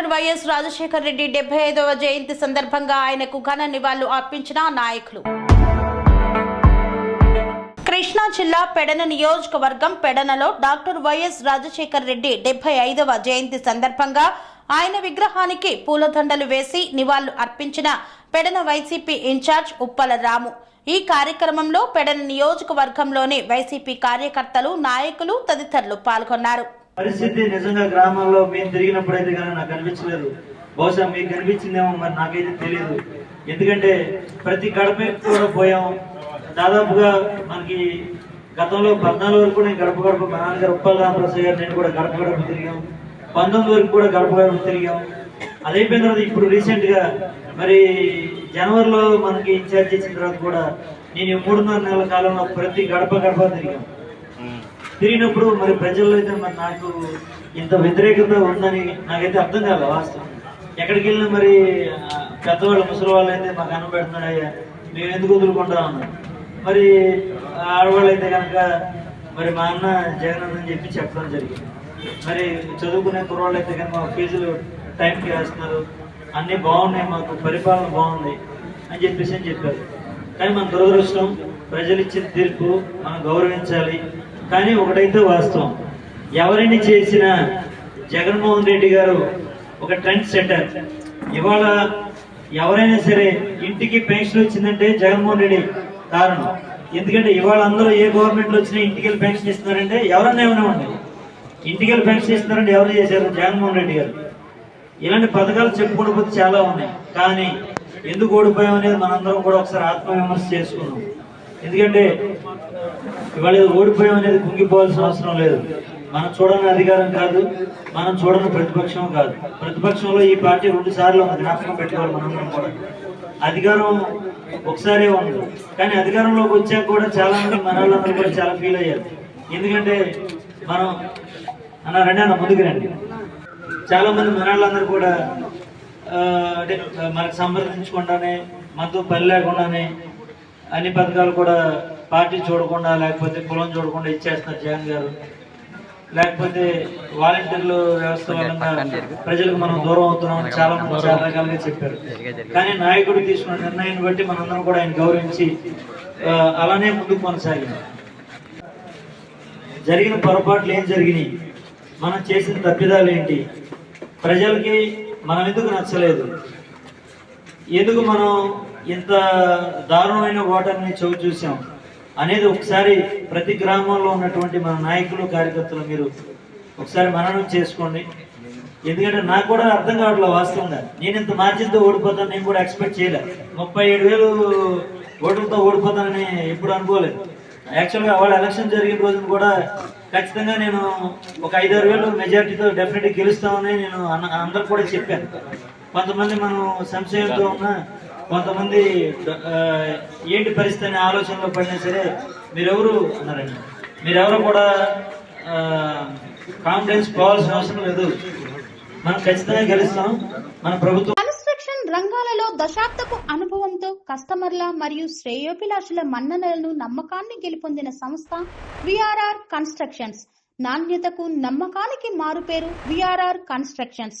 పెడనలో doctor YS Rajasekhar Reddy డెబ్బై ఐదవ జయంతి సందర్భంగా ఆయనకు ఘన నివాళులు అర్పించిన నాయకులు. కృష్ణా జిల్లా పెడన నియోజకవర్గం పెడనలో డాక్టర్ వైఎస్ రాజశేఖర్ రెడ్డి డెబ్బై ఐదవ జయంతి సందర్భంగా ఆయన విగ్రహానికి పూలదండలు వేసి నివాళులు అర్పించిన పెడన వైసీపీ ఇన్ఛార్జ్ ఉప్పల రాము. ఈ కార్యక్రమంలో పెడన నియోజకవర్గంలోని వైసీపీ కార్యకర్తలు నాయకులు తదితరులు పాల్గొన్నారు. పరిస్థితి నిజంగా గ్రామాల్లో మేము తిరిగినప్పుడైతే కానీ నాకు అనిపించలేదు. బహుశా మీకు కనిపించిందేమో మరి నాకైతే తెలియదు ఎందుకంటే ప్రతి గడప కూడా పోయాం. దాదాపుగా మనకి గతంలో పద్నాలుగు వరకు నేను గడప గడప మా నాన్నగారు ఉప్పల్ రామప్రసాద్ గారు నేను కూడా గడప గడప తిరిగాం. పంతొమ్మిది వరకు కూడా గడప గడప తిరిగాం. అదైపోయిన అయిపోయిన తర్వాత ఇప్పుడు రీసెంట్గా మరి జనవరిలో మనకి ఇన్ఛార్జ్ ఇచ్చిన తర్వాత కూడా నేను మూడున్నర నెలల కాలంలో ప్రతి గడప గడప తిరిగాం. తిరిగినప్పుడు మరి ప్రజల్లో అయితే మరి నాకు ఇంత వ్యతిరేకత ఉందని నాకైతే అర్థం కాదు వాస్తవం. ఎక్కడికి వెళ్ళినా మరి పెద్దవాళ్ళు ముసలి వాళ్ళు అయితే మాకు అన్నం పెడుతున్నాడు అయ్యా మేము ఎందుకు వదులుకుంటా ఉన్నాం? మరి ఆడవాళ్ళు అయితే కనుక మరి మా అన్న జగన్ అని చెప్పి చెప్పడం జరిగింది. మరి చదువుకునే కుర్రాళ్ళు అయితే కనుక ఫీజులు టైంకి వేస్తున్నారు అన్నీ బాగున్నాయి మాకు పరిపాలన బాగుంది అని చెప్పేసి అని చెప్పారు. కానీ మన దురదృష్టం ప్రజలు ఇచ్చిన తీర్పు మనం గౌరవించాలి. కానీ ఒకటైతే వాస్తవం. ఎవరిని చేసినా జగన్మోహన్ రెడ్డి గారు ఒక ట్రెండ్ సెటర్ ఇవాళ ఎవరైనా సరే ఇంటికి పెన్షన్ వచ్చిందంటే జగన్మోహన్ రెడ్డి కారణం. ఎందుకంటే ఇవాళ అందరూ ఏ గవర్నమెంట్లో వచ్చినా ఇంటికి వెళ్ళి పెన్షన్ ఇస్తున్నారంటే ఎవరన్నా ఏమైనా ఉన్నాయి ఇంటికి వెళ్ళి పెన్షన్ ఇస్తున్నారంటే ఎవరు చేశారు? జగన్మోహన్ రెడ్డి గారు. ఇలాంటి పథకాలు చెప్పుకోకపోతే చాలా ఉన్నాయి. కానీ ఎందుకు ఓడిపోయాం అనేది మనందరం కూడా ఒకసారి ఆత్మవిమర్శ చేసుకున్నాం ఎందుకంటే ఇవాళ ఓడిపోయాం అనేది కుంగిపోవాల్సిన అవసరం లేదు. మనం చూడని అధికారం కాదు మనం చూడని ప్రతిపక్షం కాదు. ప్రతిపక్షంలో ఈ పార్టీ రెండు సార్లు ఉంది జ్ఞాపకం పెట్టుకోవాలి మనం కూడా. అధికారం ఒకసారి ఉంది కానీ అధికారంలోకి వచ్చాక కూడా చాలా మంది మన వాళ్ళందరూ కూడా చాలా ఫీల్ అయ్యారు. ఎందుకంటే మనం అన్న రండి అన్న ముందుకు రండి. చాలా మంది మనవాళ్ళందరూ కూడా అంటే మనకు సంప్రదించకుండానే మనతో పని లేకుండానే అన్ని పథకాలు కూడా పార్టీ చూడకుండా లేకపోతే కులం చూడకుండా ఇచ్చేస్తున్నారు జగన్ గారు. లేకపోతే వాలంటీర్లు వ్యవస్థ వలన ప్రజలకు మనం దూరం అవుతున్నాం చాలా మంది చాలా రకాలుగా చెప్పారు. కానీ నాయకుడు తీసుకున్న నిర్ణయాన్ని బట్టి మనందరం కూడా ఆయన గౌరవించి అలానే ముందుకు కొనసాగింది. జరిగిన పొరపాట్లు ఏం జరిగినాయి? మనం చేసిన తప్పిదాలు ఏంటి? ప్రజలకి మనం ఎందుకు నచ్చలేదు? ఎందుకు మనం ఇంత దారుణమైన ఓటర్ని చవి చూసాం అనేది ఒకసారి ప్రతి గ్రామంలో ఉన్నటువంటి మన నాయకులు కార్యకర్తలు మీరు ఒకసారి మననం చేసుకోండి. ఎందుకంటే నాకు కూడా అర్థం కావట్లేదు వాస్తవంగా. నేను ఇంత మార్జిన్తో ఓడిపోతాను నేను కూడా ఎక్స్పెక్ట్ చేయలే. ముప్పై ఏడు వేలు ఓట్లతో ఓడిపోతానని ఎప్పుడు అనుకోలేదు. యాక్చువల్గా వాళ్ళ ఎలక్షన్ జరిగిన రోజున కూడా ఖచ్చితంగా నేను ఒక ఐదారు వేలు మెజార్టీతో డెఫినెట్గా గెలుస్తామని నేను అన్న- అందరికి కూడా చెప్పాను. కొంతమంది మనం సంశయంతో ఉన్న కొంతమంది ఏంటి పరిస్థితి అనే ఆలోచనలో పడినా సరే మీరెవరు అన్నారండి? మీరెవరు కూడా కాన్ఫిడెన్స్ పోవాల్సిన అవసరం లేదు. మనం ఖచ్చితంగా గెలుస్తాం. మన ప్రభుత్వం కన్స్ట్రక్షన్ రంగాలలో దశాబ్దపు అనుభవంతో కస్టమర్ల మరియు శ్రేయోభిలాషుల మన్ననలను నమ్మకాన్ని గెలుపొందిన సంస్థ విఆర్ఆర్ కన్స్ట్రక్షన్స్. నాణ్యతకు నమ్మకానికి మారుపేరు VRR constructions.